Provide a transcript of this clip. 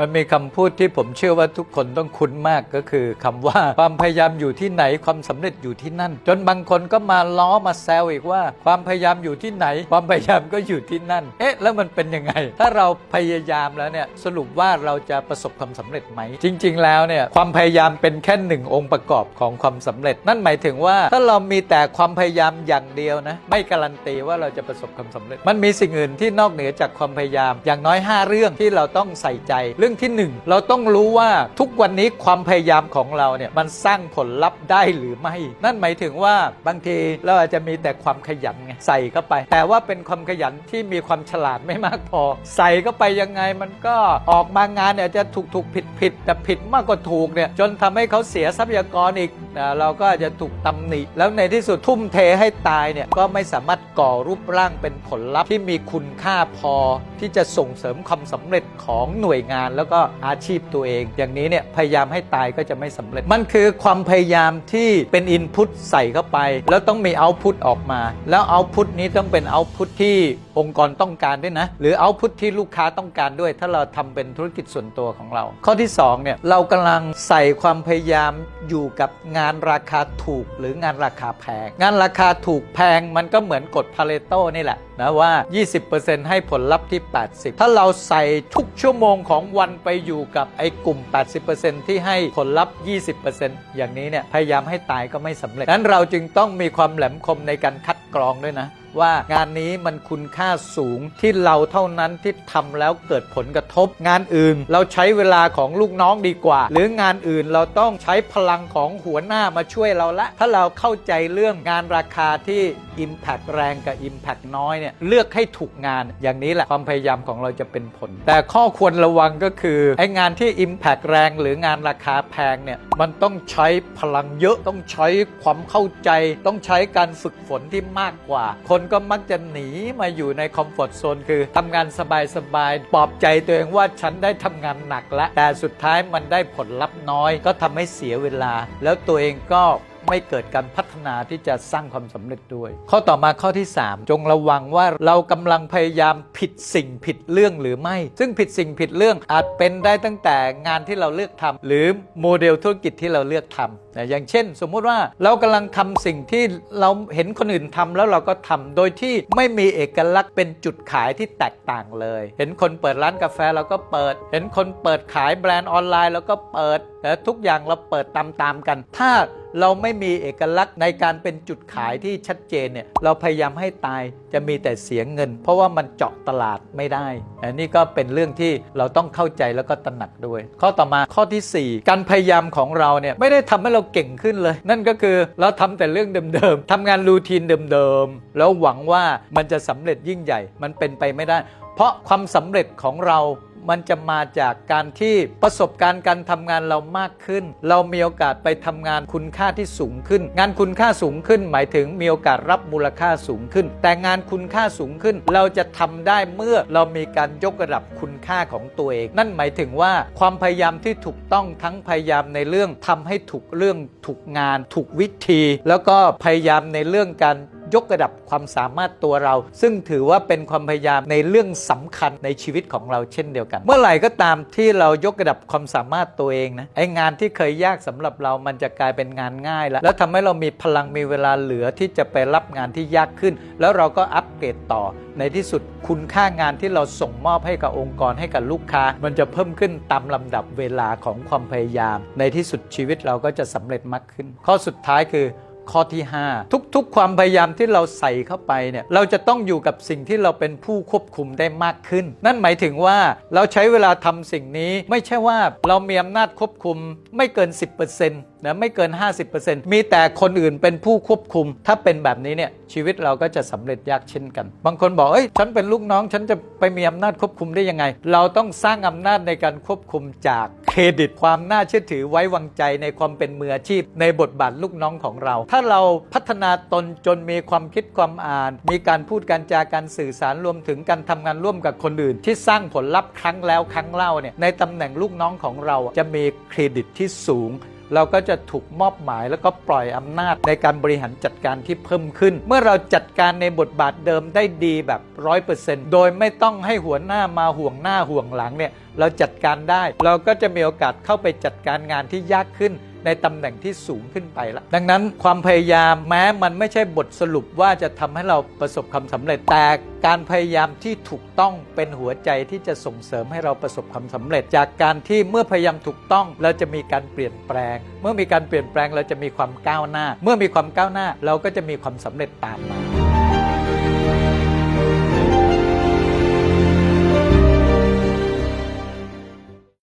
มันมีคำพูดที่ผมเชื่อว่าทุกคนต้องคุ้นมากก็คือคำว่าความพยายามอยู่ที่ไหนความสำเร็จอยู่ที่นั่น จนบางคนก็มาล้อมาแซวอีกว่า ความพยายามอยู่ที่ไหน ความพยายามก็อยู่ที่นั่น เอ๊ะ แล้วมันเป็นยังไง ถ้าเราพยายามแล้วเนี่ยสรุปว่าเราจะประสบความสำเร็จไหม จริง ๆ แล้วเนี่ยความพยายามเป็นแค่หนึ่งองค์ประกอบของความสำเร็จ นั่นหมายถึงว่าถ้าเรามีแต่ความพยายามอย่างเดียวนะไม่การันตีว่าเราจะประสบความสำเร็จ มันมีสิ่งอื่นที่นอกเหนือจากความพยายามอย่างน้อย 5 เรื่องที่เราต้องใส่ใจเรื่ื่องที่หนึ่งเราต้องรู้ว่าทุกวันนี้ความพยายามของเราเนี่ยมันสร้างผลลัพธ์ได้หรือไม่ นั่นหมายถึงว่าบางทีเราอาจจะมีแต่ความขยันไงใส่เข้าไป แต่ว่าเป็นความขยันที่มีความฉลาดไม่มากพอ ใส่เข้าไปยังไงมันก็ออกมางานเนี่ยจะถูกถูกผิดผิดแต่ผิดมากกว่าถูกเนี่ยจนทำให้เขาเสียทรัพยากรอีกนะเราก็อาจจะถูกตำหนิ แล้วในที่สุดทุ่มเทให้ตายเนี่ยก็ไม่สามารถก่อรูปร่างเป็นผลลัพธ์ที่มีคุณค่าพอที่จะส่งเสริมความสำเร็จของหน่วยงานแล้วก็อาชีพตัวเอง อย่างนี้เนี่ยพยายามให้ตายก็จะไม่สำเร็จ มันคือความพยายามที่เป็นอินพุตใส่เข้าไป แล้วต้องมีเอาพุตออกมา แล้วเอาพุตนี้ต้องเป็นเอาพุตที่ องค์กรต้องการด้วยนะ หรือเอาพุตที่ลูกค้าต้องการด้วย ถ้าเราทำเป็นธุรกิจส่วนตัวของเรา ข้อที่สองเนี่ยเรากำลังใส่ความพยายามอยู่กับงานราคาถูก หรืองานราคาแพง งานราคาถูกแพงมันก็เหมือนกฎพาเรโตนี่แหละนะว่า 20%ให้ผลลัพธ์ที่ 80 ถ้าเราใส่ทุกชั่วโมงของวันไปอยู่กับไอ้กลุ่ม 80%ที่ให้ผลลัพธ์ 20%อย่างนี้เนี่ยพยายามให้ตายก็ไม่สำเร็จนั้นเราจึงต้องมีความแหลมคมในการคัดกรองด้วยนะว่างานนี้มันคุณค่าสูงที่เราเท่านั้นที่ทำแล้วเกิดผลกระทบ งานอื่นเราใช้เวลาของลูกน้องดีกว่า หรืองานอื่นเราต้องใช้พลังของหัวหน้ามาช่วยเราละ ถ้าเราเข้าใจเรื่องงานราคาที่ Impact แรงกับ Impact น้อยเนี่ยเลือกให้ถูกงานอย่างนี้แหละความพยายามของเราจะเป็นผล แต่ข้อควรระวังก็คือไอ้งานที่ Impact แรงหรืองานราคาแพงเนี่ยมันต้องใช้พลังเยอะต้องใช้ความเข้าใจ ต้องใช้การฝึกฝนที่มากกว่า คนก็มักจะหนีมาอยู่ในคอมฟอร์ทโซนคือทำงานสบายๆปลอบใจตัวเองว่าฉันได้ทำงานหนักแล้วแต่สุดท้ายมันได้ผลลัพธ์น้อย ก็ทำให้เสียเวลา แล้วตัวเองก็ ไม่เกิดการพัฒนาที่จะสร้างความสำเร็จด้วย ข้อต่อมาข้อที่ 3 จงระวังว่าเรากำลังพยายามผิดสิ่งผิดเรื่องหรือไม่ ซึ่งผิดสิ่งผิดเรื่องอาจเป็นได้ตั้งแต่งานที่เราเลือกทำหรือโมเดลธุรกิจที่เราเลือกทำนะอย่างเช่น สมมุติว่าเรากำลังทำสิ่งที่เราเห็นคนอื่นทำแล้วเราก็ทำโดยที่ไม่มีเอกลักษณ์เป็นจุดขายที่แตกต่างเลย เห็นคนเปิดร้านกาแฟเราก็เปิด เห็นคนเปิดขายแบรนด์ออนไลน์เราก็เปิดแต่ทุกอย่างเราเปิดตามๆกัน ถ้าเราไม่มีเอกลักษณ์ในการเป็นจุดขายที่ชัดเจนเนี่ยเราพยายามให้ตายจะมีแต่เสียเงิน เพราะว่ามันเจาะตลาดไม่ได้อันนี้ก็เป็นเรื่องที่เราต้องเข้าใจแล้วก็ตระหนักด้วย ข้อต่อมาข้อทีสี่4 การพยายามของเราเนี่ยไม่ได้ทำให้เราเก่งขึ้นเลย นั่นก็คือเราทำแต่เรื่องเดิมๆทำงานรูทีนเดิมๆแล้วหวังว่ามันจะสำเร็จยิ่งใหญ่ มันเป็นไปไม่ได้ เพราะความสำเร็จของเรา มันจะมาจากการที่ประสบการณ์การทำงานเรามากขึ้น เรามีโอกาสไปทำงานคุณค่าที่สูงขึ้น งานคุณค่าสูงขึ้น หมายถึงมีโอกาสรับมูลค่าสูงขึ้น แต่งานคุณค่าสูงขึ้น เราจะทำได้เมื่อเรามีการยกระดับคุณค่าของตัวเอง นั่นหมายถึงว่าความพยายามที่ถูกต้องทั้งพยายามในเรื่องทำให้ถูกเรื่องถูกงาน ถูกวิธี แล้วก็พยายามในเรื่องการ ยกระดับความสามารถตัวเรา ซึ่งถือว่าเป็นความพยายามในเรื่องสำคัญในชีวิตของเราเช่นเดียวกัน เมื่อไหร่ก็ตามที่เรายกระดับความสามารถตัวเองนะไองานที่เคยยากสำหรับเรามันจะกลายเป็นงานง่าย แล้วแล้วทำให้เรามีพลังมีเวลาเหลือที่จะไปรับงานที่ยากขึ้น แล้วเราก็อัปเกรดต่อ ในที่สุดคุณค่างานที่เราส่งมอบให้กับองค์กรให้กับลูกค้า มันจะเพิ่มขึ้นตามลำดับเวลาของความพยายาม ในที่สุดชีวิตเราก็จะสำเร็จมากขึ้น ข้อสุดท้ายคือ ข้อที่ 5 ทุกๆ ความพยายามที่เราใส่เข้าไปเนี่ยเราจะต้องอยู่กับสิ่งที่เราเป็นผู้ควบคุมได้มากขึ้น นั่นหมายถึงว่าเราใช้เวลาทำสิ่งนี้ไม่ใช่ว่าเรามีอำนาจควบคุมไม่เกิน 10%นะไม่เกิน 50%มีแต่คนอื่นเป็นผู้ควบคุม ถ้าเป็นแบบนี้เนี่ยชีวิตเราก็จะสำเร็จยากเช่นกัน บางคนบอกเอ้ยฉันเป็นลูกน้อง ฉันจะไปมีอำนาจควบคุมได้ยังไง เราต้องสร้างอำนาจในการควบคุมจากเครดิตความน่าเชื่อถือไว้วางใจในความเป็นมืออาชีพ ในบทบาทลูกน้องของเรา ถ้าาเราพัฒนาตนจนมีความคิดความอ่าน มีการพูดการจาการสื่อสารรวมถึงการทำงานร่วมกับคนอื่น ที่สร้างผลลัพธ์ครั้งแล้วครั้งเล่าเนี่ยในตำแหน่งลูกน้องของเราจะมีเครดิตที่สูงเราก็จะถูกมอบหมายแล้วก็ปล่อยอำนาจในการบริหารจัดการที่เพิ่มขึ้น เมื่อเราจัดการในบทบาทเดิมได้ดีแบบร้อยเปอร์เซ็นต์โดยไม่ต้องให้หัวหน้ามาห่วงหน้าห่วงหลังเนี่ยเราจัดการได้ เราก็จะมีโอกาสเข้าไปจัดการงานที่ยากขึ้น ในตำแหน่งที่สูงขึ้นไปละดังนั้นความพยายามแม้มันไม่ใช่บทสรุปว่าจะทำให้เราประสบความสำเร็จแต่การพยายามที่ถูกต้องเป็นหัวใจที่จะส่งเสริมให้เราประสบความสำเร็จ จากการที่เมื่อพยายามถูกต้องเราจะมีการเปลี่ยนแปลง เมื่อมีการเปลี่ยนแปลงเราจะมีความก้าวหน้า เมื่อมีความก้าวหน้าเราก็จะมีความสำเร็จตามมา